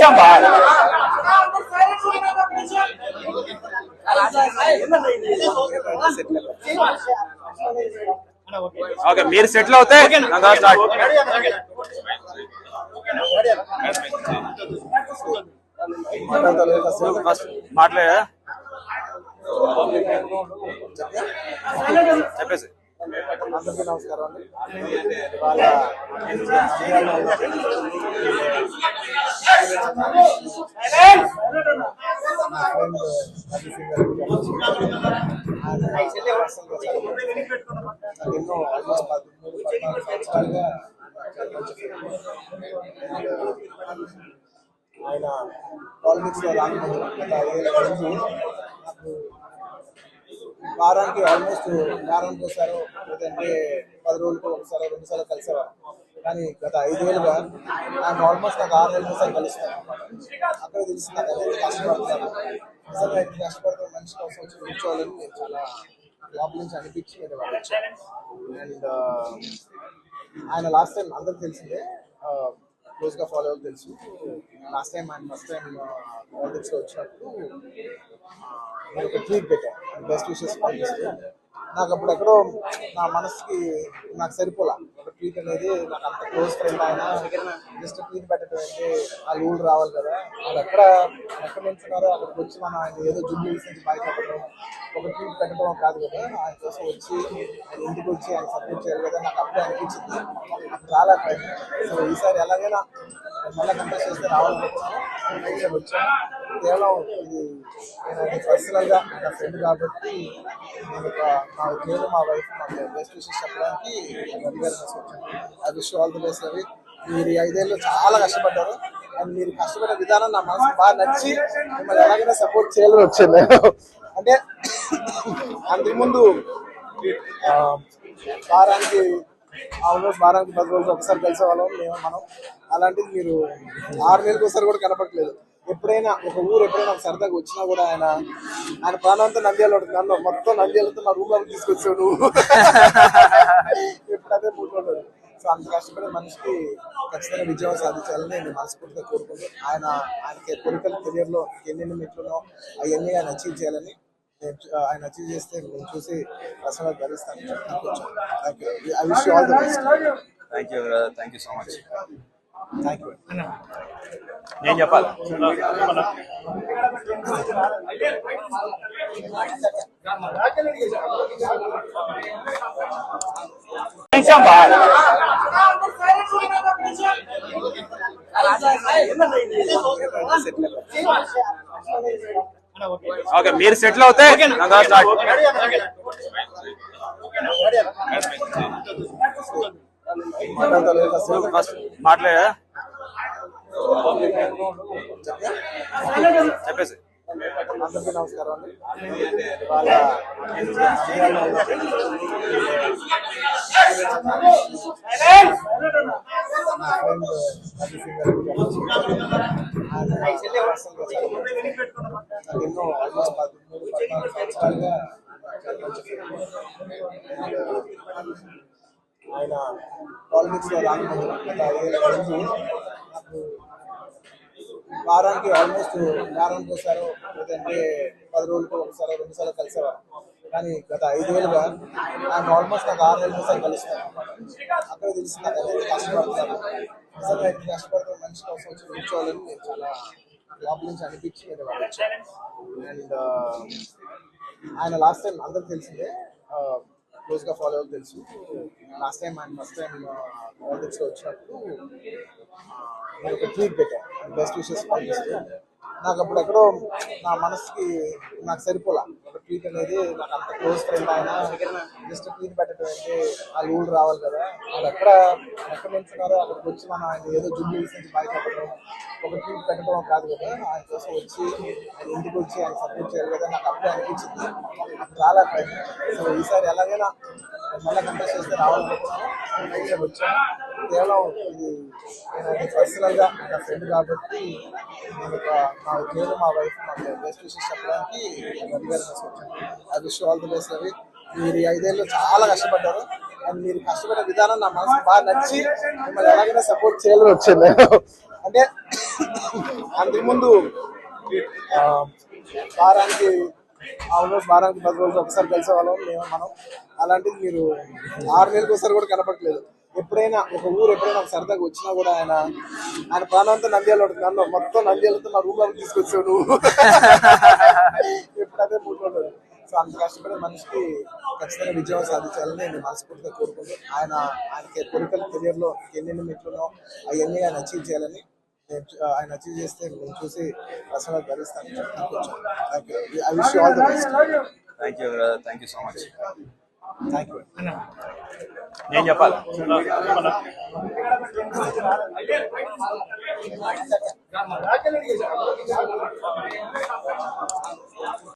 కొంచెం బాగా ఓకే మీరు సెటిల్ అవుతే స్టార్ట్ ఫస్ట్ మాట్లాడా చెప్పేసి. అందరికీ నమస్కారం అండి. వాళ్ళ ఎన్నో ఆల్మోస్ట్ పద్నాలుగు సంవత్సరాలుగా ఆయన పాలిటిక్స్లో గత నాకు వారానికి ఆల్మోస్ట్ వారానికి ఒకసారి లేదంటే పది రోజులకు ఒకసారి రెండు సార్లు కలిసేవారు. కానీ గత ఐదు వేలుగా నాకు ఆల్మోస్ట్ నాకు ఆరు వేలు ఒకసారి కలుస్తాను అక్కడ తెలిసి నాకు ఎంత కష్టపడుతున్నాను నిజంగా ఎంత కష్టపడుతున్న మనిషి కోసం వచ్చి కూర్చోవాలని నేను చాలా లోపల నుంచి అనిపించి వాళ్ళు వచ్చాను అండ్ ఆయన లాస్ట్ టైం అందరికి తెలిసిందే క్లోజ్గా ఫాలో అవ్వాలి తెలుసు. Last time and first time పాలిటిక్స్లో వచ్చినప్పుడు నేను ఒక ట్వీట్ పెట్టాను బెస్ట్ విషెస్ పంపిస్తూ నాకు అప్పుడు ఎక్కడో నా మనసుకి నాకు సరిపోలా. ఒక ట్వీట్ అనేది నాకు అంత క్లోజ్ ఫ్రెండ్ ఆయన. జస్ట్ ట్వీట్ పెట్టడం అంటే ఆ ఊళ్ళు రావాలి కదా. వాళ్ళు ఎక్కడ ఎక్కడ నుంచున్నారో అక్కడికి వచ్చి మనం ఆయన ఏదో జుబ్లీ నుంచి బయటపడడం ఒక ట్వీట్ పెట్టడం కాదు కదా. ఆయన కోసం వచ్చి ఆయన ఇంటికి వచ్చి ఆయన సపోర్ట్ చేయాలి కదా నాకు అప్పుడే అనిపించింది. నాకు చాలా టైం సో ఈసారి ఎలాగైనా మళ్ళీ కంటెస్ట్ చేస్తే రావాలనుకున్నాను ఈసారి వచ్చాను కేవలం ఇది నేను పర్సనల్గా నా ఫ్రెండ్ కాబట్టి నేను ఒక మా ఉద్యోగం మా వైఫ్ మాకు బెస్ట్ విషెస్ చెప్పడానికి అది గారు వచ్చాను I wish all the best అవి మీరు ఐదేళ్ళు చాలా కష్టపడ్డారు అండ్ మీరు కష్టపడే విధానం నా మనసు బాగా నచ్చి మిమ్మల్ని ఎలాగైనా సపోర్ట్ చేయాలని వచ్చాను నేను అంటే అంతకుముందు ఆ, వారానికి ఆల్మోస్ట్ వారానికి పది రోజులు ఒకసారి కలిసే వాళ్ళం మేము మనం. అలాంటిది మీరు ఆరు నెలలకు ఒకసారి కూడా కనపడట్లేదు. ఎప్పుడైనా ఒక ఊరు ఎప్పుడైనా ఒక సరదాగా వచ్చినా కూడా ఆయన ఆయన ప్రాణంతో నంద్యాల ఉంటుంది. నన్ను మొత్తం నంద్యాలతో నా రూమ్లోకి తీసుకొచ్చావు నువ్వు. ఎప్పుడు అదే మూడు సో అంత కష్టపడే మనిషికి ఖచ్చితంగా విజయం సాధించాలని నేను మనస్ఫూర్తిగా కోరుకుంటూ ఆయన ఆయనకి పొలిటికల్ కెరియర్లో ఎన్నెన్ని మెట్లునో అవన్నీ ఆయన అచీవ్ చేయాలని ఆయన అచీవ్ చేస్తే నేను చూసి personal భరిస్తాను I wish all the best thank you thank you so much thank you నేను చెప్పాలి? కొంచెం బాగా ఓకే మీరు సెటిల్ అవుతే ఫస్ట్ మాట్లాడా చెప్పేసి. అందరికీ నమస్కారం. అండి వాళ్ళ ఎన్నో ఆల్మోస్ట్ పద్నాలుగు సంవత్సరాలుగా ఆయన పాలిటిక్స్ రాకముందు గత నాకు వారానికి ఆల్మోస్ట్ వారానికి ఒకసారి లేదంటే పది రోజులకు ఒకసారి రెండు సార్లు కలిసేవారు. కానీ గత ఐదు వేలుగా ఆయన ఆల్మోస్ట్ నాకు ఆరు నెలలు సార్ కలుస్తాను అక్కడ తెలిసి నాకు ఎంత కష్టపడతాను నిజంగా ఎంత కష్టపడతాను మనిషి కోసం వచ్చి కూర్చోవాలని నేను చాలా లోపల నుంచి అనిపించి నేను అండ్ ఆయన లాస్ట్ టైం అందరికి తెలిసిందే. క్లోజ్గా ఫాలో అవ్వాలి తెలుసు. లాస్ట్ టైం ఆయన ఫస్ట్ టైం పాలిటిక్స్లో వచ్చినప్పుడు నేను ఒక ట్వీట్ పెట్టాను బెస్ట్ విషెస్ పంపిస్తూ నాకు అప్పుడు ఎక్కడో నా మనసుకి నాకు సరిపోలా. ఒక ట్వీట్ అనేది నాకు అంత క్లోజ్ ఫ్రెండ్ ఆయన జస్ట్ ట్వీట్ పెట్టడం అంటే ఆ ఊళ్ళు రావాలి కదా. వాళ్ళు ఎక్కడ ఎక్కడ నిల్చున్నారో అక్కడికి వచ్చి మనం ఆయన ఏదో జుబ్లీ నుంచి బయటపడడం ఒక ట్వీట్ పెట్టడం కాదు కదా. ఆయన కోసం వచ్చి ఆయన ఇంటికి వచ్చి ఆయన సపోర్ట్ చేయాలి కదా. నాకు అప్పుడే అనిపించింది. నాకు చాలా సో ఈసారి ఎలాగైనా మళ్ళీ కంటెస్ట్ చేస్తే రావాలనుకున్నాను వచ్చాను. కేవలం ఇది నేను నా ఫ్రెండ్ కాబట్టి నేను ఒక మా ఉద్యోగం మా వైఫ్ మాకు బెస్ట్ విషయం చెప్పడానికి Ravi I wish all the best Ravi మీరు ఐదేళ్ళు చాలా కష్టపడ్డారు అండ్ మీరు కష్టపడే విధానం నా మనసు బాగా నచ్చి మిమ్మల్ని ఎలాగైనా సపోర్ట్ చేయాలని వచ్చాను అంటే అంతకుముందు వారానికి ఆల్మోస్ట్ వారానికి పది రోజులు ఒకసారి కలిసే వాళ్ళం మేము మనం అలాంటిది మీరు ఆరు నెలలకు ఒకసారి కూడా కనపడలేదు ఎప్పుడైనా ఒక ఊరు ఎప్పుడైనా సరదాగా వచ్చినా కూడా ఆయన ఆయన ప్రాణంతా నంద్యాల. నన్ను మొత్తం నంద్యాలతో నా రూమ్ తీసుకొచ్చాడు నువ్వు. ఎప్పుడు అదే మూడు సో అంత కష్టపడే మనిషికి ఖచ్చితంగా విజయం సాధించాలని నేను మనస్ఫూర్తిగా కోరుకుంటూ ఆయన ఆయనకి పొలిటికల్ కెరియర్లో ఎన్నెన్ని మెట్లునో అవన్నీ ఆయన అచీవ్ చేయాలని నేను ఆయన అచీవ్ చేస్తే నేను చూసి ప్రసన్న భరిస్తాను. I wish all the best thank you thank you so much thank you నేను చెప్పాలి?